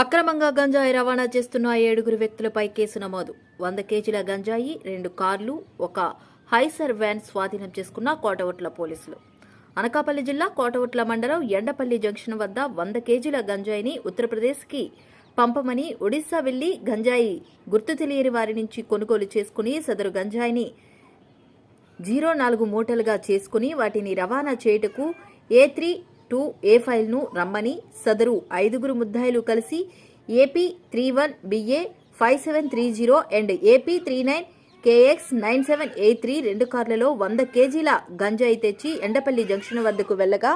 అక్రమంగా గంజాయి రవాణా చేస్తున్న ఏడుగురు వ్యక్తులపై కేసు నమోదు. వంద కేజీల గంజాయి రెండు కార్లు ఒక హైసర్ వ్యాన్ స్వాధీనం చేసుకున్న కోటవట్ల పోలీసులు. అనకాపల్లి జిల్లా కోటవట్ల మండలం ఎండపల్లి జంక్షన్ వద్ద వంద కేజీల గంజాయిని ఉత్తరప్రదేశ్కి పంపమని ఒడిశా వెళ్ళి గంజాయి గుర్తు తెలియని వారి నుంచి కొనుగోలు చేసుకుని సదరు గంజాయిని జీరో నాలుగు మూటలుగా చేసుకుని వాటిని రవాణా చేయుటకు ఏ త్రీ టూ ఏ ఫైల్ను రమ్మని సదరు ఐదుగురు ముద్దాయిలు కలిసి AP three one BA five seven three zero and AP three nine KX nine seven eight three రెండు కార్లలో వంద కేజీల గంజాయి తెచ్చి ఎండపల్లి జంక్షన్ వద్దకు వెళ్ళగా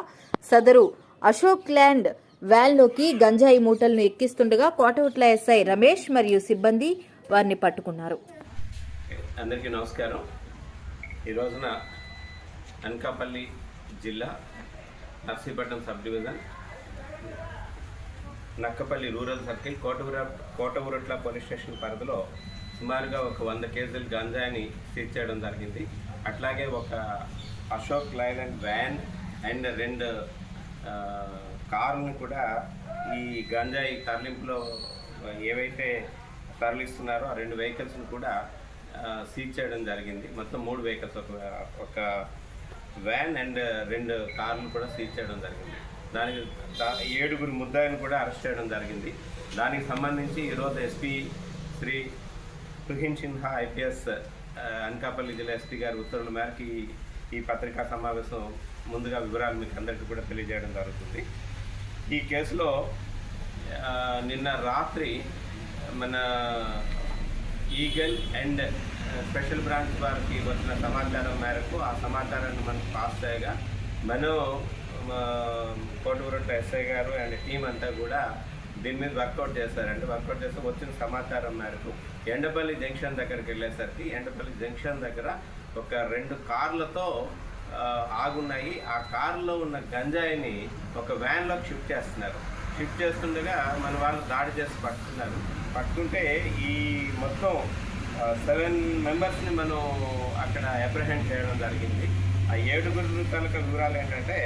సదరు అశోక్ ల్యాండ్ వ్యాన్లోకి గంజాయి మూటలను ఎక్కిస్తుండగా కోటవుట్ల ఎస్ఐ రమేష్ మరియు సిబ్బంది వారిని పట్టుకున్నారు. అందరికీ నమస్కారం. ఈరోజున అనకాపల్లి జిల్లా Narsipatnam sub division. Nakkapalli rural circle. కోటవుర Kotavuratla police station పరిధిలో సుమారుగా ఒక వంద కేజీలు గంజాయిని సీజ్ చేయడం జరిగింది. అట్లాగే ఒక అశోక్ లైలాండ్ వ్యాన్ అండ్ రెండు కారుని కూడా ఈ గంజాయి తరలింపులో ఏవైతే తరలిస్తున్నారో ఆ రెండు వెహికల్స్ని కూడా సీజ్ చేయడం జరిగింది. మొత్తం మూడు వెహికల్స్ ఒక ఒక వ్యాన్ అండ్ uh, రెండు కార్లు కూడా సీజ్ చేయడం జరిగింది. దానికి ఏడుగురు ముద్దాయిని కూడా అరెస్ట్ చేయడం జరిగింది. దానికి సంబంధించి ఈరోజు ఎస్పీ శ్రీ తుహిన్ సిన్హా ఐపీఎస్ అనకాపల్లి జిల్లా ఎస్పీ గారి ఉత్తర్వుల మేరకు ఈ- పత్రికా సమావేశం ముందుగా వివరాలు మీకు అందరికీ కూడా తెలియజేయడం జరుగుతుంది. ఈ కేసులో uh, నిన్న రాత్రి మన ఈగల్ అండ్ స్పెషల్ బ్రాంచ్ వారికి వచ్చిన సమాచారం మేరకు ఆ సమాచారాన్ని మనకు పాస్ చేయగా మనం కోటూరు ఎస్ఐ గారు అండ్ టీం అంతా కూడా దీని మీద వర్కౌట్ చేశారంటే వర్కౌట్ చేస్తే వచ్చిన సమాచారం మేరకు ఎండపల్లి జంక్షన్ దగ్గరికి వెళ్ళేసరికి ఎండపల్లి జంక్షన్ దగ్గర ఒక రెండు కార్లతో ఆగున్నాయి. ఆ కార్లో ఉన్న గంజాయిని ఒక వ్యాన్లోకి షిఫ్ట్ చేస్తున్నారు. షిఫ్ట్ చేస్తుండగా మన వాళ్ళు దాడి చేసి పట్టుకున్నారు. పట్టుకుంటే ఈ మొత్తం సెవెన్ మెంబర్స్ని మనం అక్కడ అప్రహెండ్ చేయడం జరిగింది. ఆ ఏడుగురు కనుక వివరాలు ఏంటంటే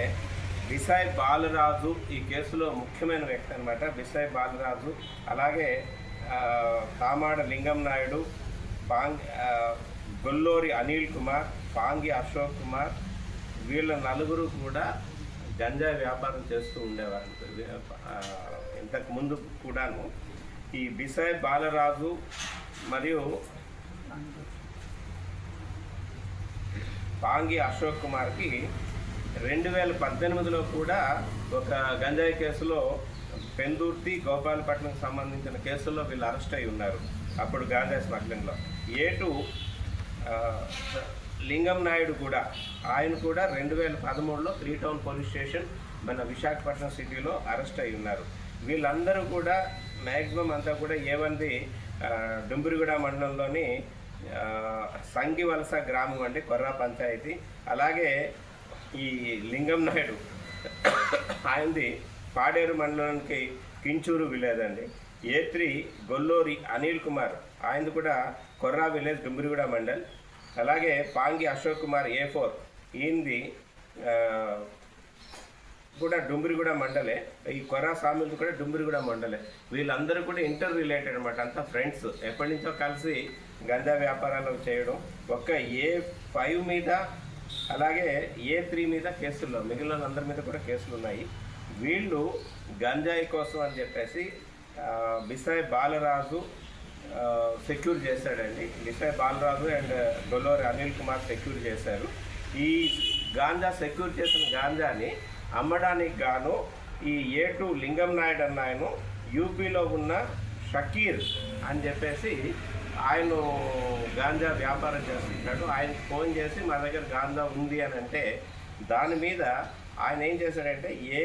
బిసాయ్ బాలరాజు ఈ కేసులో ముఖ్యమైన వ్యక్తి అనమాట బిసాయ్ బాలరాజు అలాగే కామాడ లింగం నాయుడు పాంగ్ గొల్లూరి అనిల్ కుమార్ పాంగి అశోక్ కుమార్ వీళ్ళ నలుగురు కూడా గంజాయి వ్యాపారం చేస్తూ ఉండేవారు. ఇంతకుముందు ఇంతకు ముందు కూడాను. ఈ బిసాయ్ బాలరాజు మరియు పాంగి అశోక్ కుమార్కి రెండు వేల పద్దెనిమిదిలో కూడా ఒక గంజాయి కేసులో పెందుర్తి గోపాలపట్నం సంబంధించిన కేసుల్లో వీళ్ళు అరెస్ట్ అయి ఉన్నారు అప్పుడు గాంజాయి స్మగ్లింగ్లో. ఏటు లింగం నాయుడు కూడా ఆయన కూడా రెండు వేల పదమూడులో త్రీ టౌన్ పోలీస్ స్టేషన్ మన విశాఖపట్నం సిటీలో అరెస్ట్ అయి ఉన్నారు. వీళ్ళందరూ కూడా మ్యాక్సిమం అంతా కూడా ఏమంది డుంబురిగూడ మండలంలోని సంగివలస గ్రామం అండి కొర్రా పంచాయతీ. అలాగే ఈ లింగం నాయుడు ఆయనది పాడేరు మండలానికి కించూరు విలేజ్ అండి. ఏ త్రీ గొల్లూరి అనిల్ కుమార్ ఆయనది కూడా కొర్రా విలేజ్ డుంబురిగూడ మండల్. అలాగే పాంగి అశోక్ కుమార్ ఏ ఫోర్ ఈయనది కూడా డుమ్మిరిగూడ మండలే. ఈ కొర్ర సామిల్ కూడా డుంబిరిగూడ మండలే. వీళ్ళందరూ కూడా ఇంటర్ రిలేటెడ్ అనమాట అంతా ఫ్రెండ్స్. ఎప్పటి నుంచో కలిసి గంజా వ్యాపారాలు చేయడం ఒక్క ఏ ఫైవ్ మీద అలాగే ఏ త్రీ మీద కేసుల్లో మిగిలిన అందరి మీద కూడా కేసులు ఉన్నాయి. వీళ్ళు గంజాయి కోసం అని చెప్పేసి బిసాయి బాలరాజు సెక్యూర్ చేశాడండి. బిసాయి బాలరాజు అండ్ డొలోరి అనిల్ కుమార్ సెక్యూర్ చేశారు. ఈ గాంజా సెక్యూర్ చేసిన గాంజాని అమ్మడానికి గాను ఈ ఏటు లింగం నాయుడు అన్నాయను యూపీలో ఉన్న షకీర్ అని చెప్పేసి ఆయన గాంజా వ్యాపారం చేస్తుంటాడు. ఆయన ఫోన్ చేసి మా దగ్గర గాంజా ఉంది అని అంటే దాని మీద ఆయన ఏం చేశాడంటే A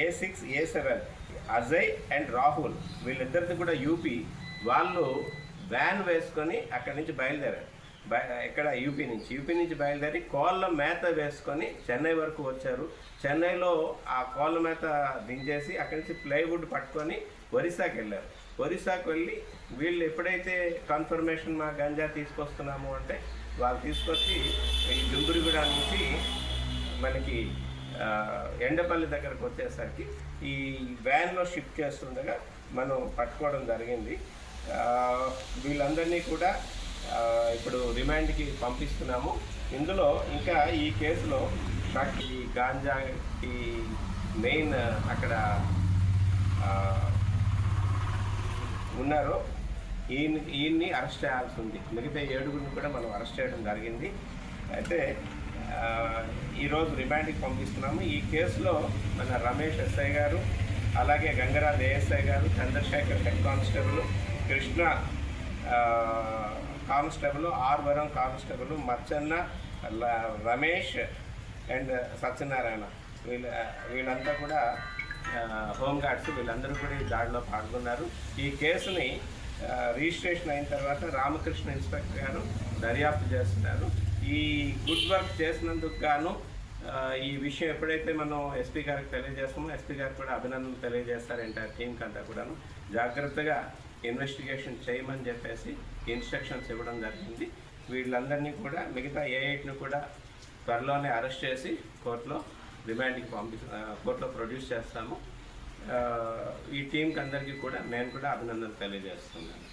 A six A seven Ajay and Rahul వీళ్ళిద్దరిది కూడా యూపీ. వాళ్ళు వ్యాన్ వేసుకొని అక్కడి నుంచి బయలుదేరారు. బయ- ఎక్కడ యూపీ నుంచి. యూపీ నుంచి బయలుదేరి కోళ్ళ మేత వేసుకొని చెన్నై వరకు వచ్చారు. చెన్నైలో ఆ కోళ్ళ మేత దించేసి అక్కడి నుంచి ప్లైవుడ్ పట్టుకొని ఒరిస్సాకి వెళ్ళారు. ఒరిస్సాకి వెళ్ళి వీళ్ళు ఎప్పుడైతే కన్ఫర్మేషన్ మా గంజా తీసుకొస్తున్నాము అంటే వాళ్ళు తీసుకొచ్చి ఈ డుంబురిగూడ నుంచి మనకి ఎండపల్లి దగ్గరకు వచ్చేసరికి ఈ వ్యాన్లో షిఫ్ట్ చేస్తుండగా మనం పట్టుకోవడం జరిగింది. వీళ్ళందరినీ కూడా ఇప్పుడు రిమాండ్కి పంపిస్తున్నాము. ఇందులో ఇంకా ఈ కేసులో ట్రక్ ఈ గాంజా ఈ మెయిన్ అక్కడ ఉన్నారు. ఈయన ఈయన్ని అరెస్ట్ చేయాల్సి ఉంది. మిగతా ఏడుగురిని కూడా మనం అరెస్ట్ చేయడం జరిగింది. అయితే ఈరోజు రిమాండ్కి పంపిస్తున్నాము. ఈ కేసులో మన రమేష్ ఎస్ఐ గారు అలాగే గంగరాజ్ ఏఎస్ఐ గారు Chandrashekar head constable Krishna constable Arvaram constable Macchanna ల- రమేష్ అండ్ సత్యనారాయణ. వీళ్ళ వీళ్ళంతా కూడా హోంగార్డ్స్ హోమ్ గార్డ్స్ వీళ్ళందరూ కూడా ఈ దాడిలో పాల్గొన్నారు. ఈ కేసుని రిజిస్ట్రేషన్ అయిన తర్వాత రామకృష్ణ ఇన్స్పెక్టర్ గారు దర్యాప్తు చేస్తున్నారు. ఈ గుడ్ వర్క్ చేసినందుకు గాను ఈ విషయం ఎప్పుడైతే మనం ఎస్పీ గారికి తెలియజేస్తామో ఎస్పీ గారికి కూడా అభినందనలు తెలియజేస్తారు ఎంటైర్ టీంకి అంతా కూడాను. జాగ్రత్తగా ఇన్వెస్టిగేషన్ చేయమని చెప్పేసి ఇన్స్ట్రక్షన్స్ ఇవ్వడం జరిగింది. వీళ్ళందరినీ కూడా మిగతా ఏఐటిని కూడా త్వరలోనే అరెస్ట్ చేసి కోర్టులో రిమాండ్కి పంపి కోర్టులో ప్రొడ్యూస్ చేస్తాము. ఈ టీంకి అందరికీ కూడా నేను కూడా అభినందనలు తెలియజేస్తున్నాను.